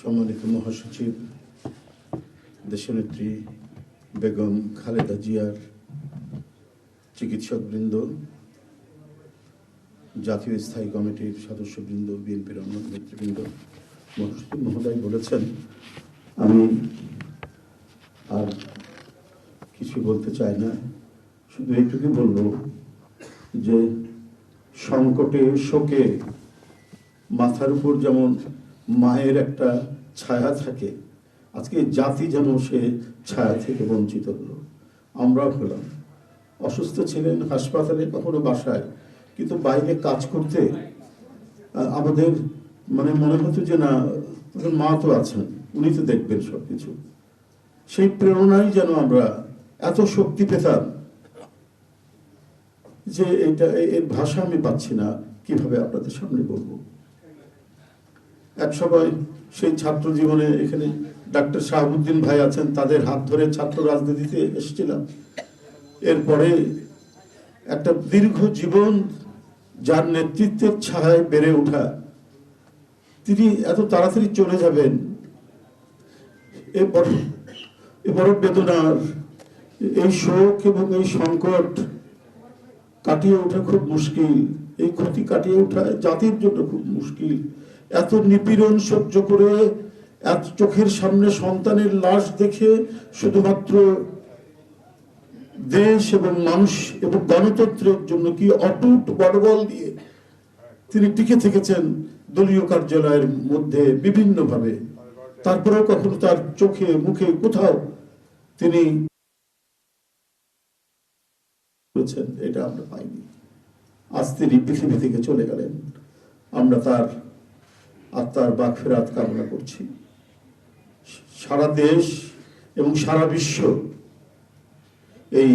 সম্মানিত মহাসচিব, দেশনেত্রী বেগম খালেদা জিয়ার চিকিৎসকবৃন্দ, জাতীয় স্থায়ী কমিটির সদস্যবৃন্দ, বিএনপির অন্য নেতৃবৃন্দ, মহাসচিব মহোদয় বলেছেন, আমি আর কিছু বলতে চাই না, শুধু এইটুকু বলব যে সংকটে শোকে মাথার উপর যেমন মায়ের একটা ছায়া থাকে। আজকে জাতি যেন সে ছায়া থেকে বঞ্চিত হলো। আমরাও হলাম। অসুস্থ ছিলেন হাসপাতালে, কখনো বাসায়। কিন্তু বাইরে কাজ করতে আমাদের মানে মনে হতো যে না মা তো আছেন, উনি তো দেখবেন সবকিছু। সেই প্রেরণাই যেন আমরা এত শক্তি পেতাম যে এটা এর ভাষা আমি পাচ্ছি না। কীভাবে আপনাদের সামনে বলব? এক সময় সেই ছাত্র জীবনে এখানে ডাক্তার শাহাবুদ্দিন ভাই আছেন, তাদের হাত ধরে ছাত্র রাজনীতিতে এসেছিলাম। এরপরে একটা দীর্ঘ জীবন যার নেতৃত্বের ছায় বেড়ে ওঠা, তিনি এত তাড়াতাড়ি চলে যাবেন, এ বড় এ বড় বেদনার, এই শোক এবং এই সংকট কাটিয়ে ওঠা খুব মুশকিল, এই ক্ষতি কাটিয়ে ওঠা জাতির জন্য খুব মুশকিল। এত নিপীড়ন সহ্য করে, এত চোখের সামনে সন্তানের লাশ দেখে শুধুমাত্র দেশ এবং মানুষ এবং গণতন্ত্রের জন্য কি অটুট বড়বল দিয়ে তিনি টিকে থেকেছেন দলীয় কার্যালয়ের মধ্যে বিভিন্নভাবে। তারপরেও কখনো তার চোখে, মুখে কোথাও তিনি এটা আমরা পাইনি। আজ তিনি পৃথিবী থেকে চলে গেলেন। আমরা তার আত্মার বাক ফেরাত কামনা করছি। সারা দেশ এবং সারা বিশ্ব এই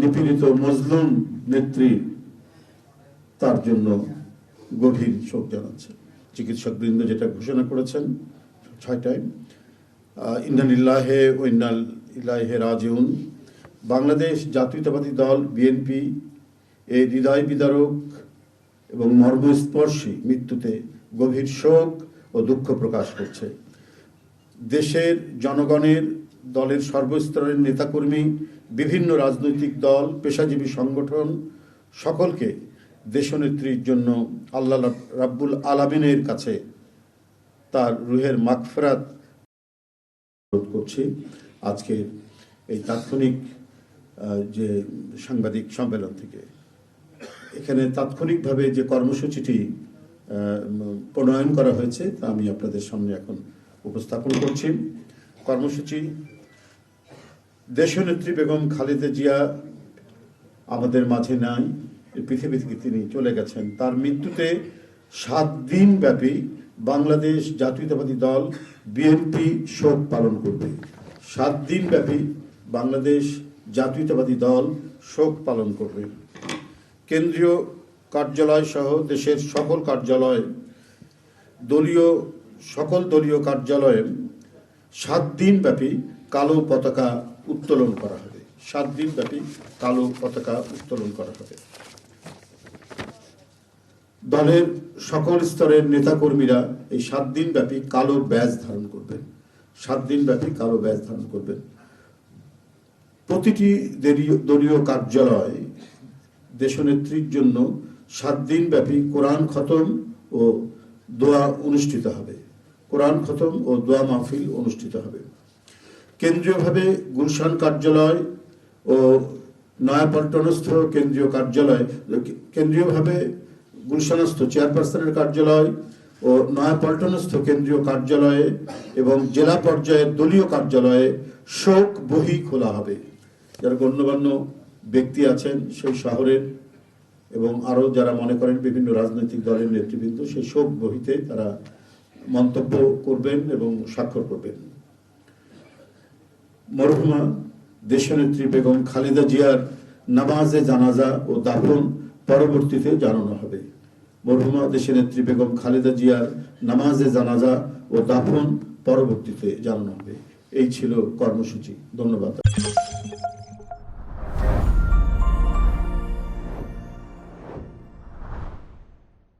নিপীড়িত মজলুম নেত্রী তার জন্য গভীর শোক জানাচ্ছে। চিকিৎসক বৃন্দ যেটা ঘোষণা করেছেন ছয়টায় ও ইন্নাল ইলাহে রাজিউন। বাংলাদেশ জাতীয়তাবাদী দল, বিএনপি এই হৃদয় বিদারক এবং মর্মস্পর্শী মৃত্যুতে গভীর শোক ও দুঃখ প্রকাশ করছে। দেশের জনগণের, দলের সর্বস্তরের নেতাকর্মী, বিভিন্ন রাজনৈতিক দল, পেশাজীবী সংগঠন সকলকে দেশনেত্রীর জন্য আল্লাহ রাব্বুল আলামিনের কাছে তার রুহের মাগফিরাত অনুরোধ করছি। আজকে এই তাৎক্ষণিক যে সাংবাদিক সম্মেলন থেকে। এখানে তাৎক্ষণিকভাবে যে কর্মসূচিটি প্রণয়ন করা হয়েছে, তা আমি আপনাদের সামনে এখন উপস্থাপন করছি। কর্মসূচি দেশনেত্রী বেগম খালেদা জিয়া আমাদের মাঝে নাই পৃথিবী থেকে তিনি চলে গেছেন। তার মৃত্যুতে সাত দিন ব্যাপী বাংলাদেশ জাতীয়তাবাদী দল বিএনপি শোক পালন করবে। সাত দিন ব্যাপী বাংলাদেশ জাতীয়তাবাদী দল শোক পালন করবে। কেন্দ্রীয় কার্যালয় সহ দেশের সকল কার্যালয়, দলীয়, সকল দলীয় কার্যালয়ে সাত দিন ব্যাপী কালো পতাকা উত্তোলন করা হবে। সাত দিন ব্যাপী কালো পতাকা উত্তোলন করা হবে। দলের সকল স্তরের নেতাকর্মীরা এই সাত দিন ব্যাপী কালো ব্যাজ ধারণ করবেন। সাত দিন ব্যাপী কালো ব্যাজ ধারণ করবেন। প্রতিটি দলীয় কার্যালয় দেশনেত্রীর জন্য সাত দিন ব্যাপী কোরআন খতম ও দোয়া অনুষ্ঠিত হবে। কোরআন খতম ও দোয়া মাহফিল অনুষ্ঠিত হবে। কেন্দ্রীয়ভাবে গুলশান কার্যালয় ও নয়াপল্টনস্থ কেন্দ্রীয় কার্যালয়, কেন্দ্রীয়ভাবে গুলশানস্থ চেয়ারপারসনের কার্যালয় ও নয়াপল্টনস্থ কেন্দ্রীয় কার্যালয়ে এবং জেলা পর্যায়ের দলীয় কার্যালয়ে শোক বহি খোলা হবে। যারা গণ্যমান্য ব্যক্তি আছেন, সেই শহরের এবং আরও যারা মনে করেন বিভিন্ন রাজনৈতিক দলের নেতৃবৃন্দ, সেই শোক বহিতে তারা মন্তব্য করবেন এবং স্বাক্ষর করবেন। মরহুমা দেশনেত্রী বেগম খালেদা জিয়ার নামাজে জানাজা ও দাফন পরবর্তীতে জানানো হবে। মরহুমা দেশনেত্রী বেগম খালেদা জিয়ার নামাজে জানাজা ও দাফন পরবর্তীতে জানানো হবে। এই ছিল কর্মসূচি। ধন্যবাদ।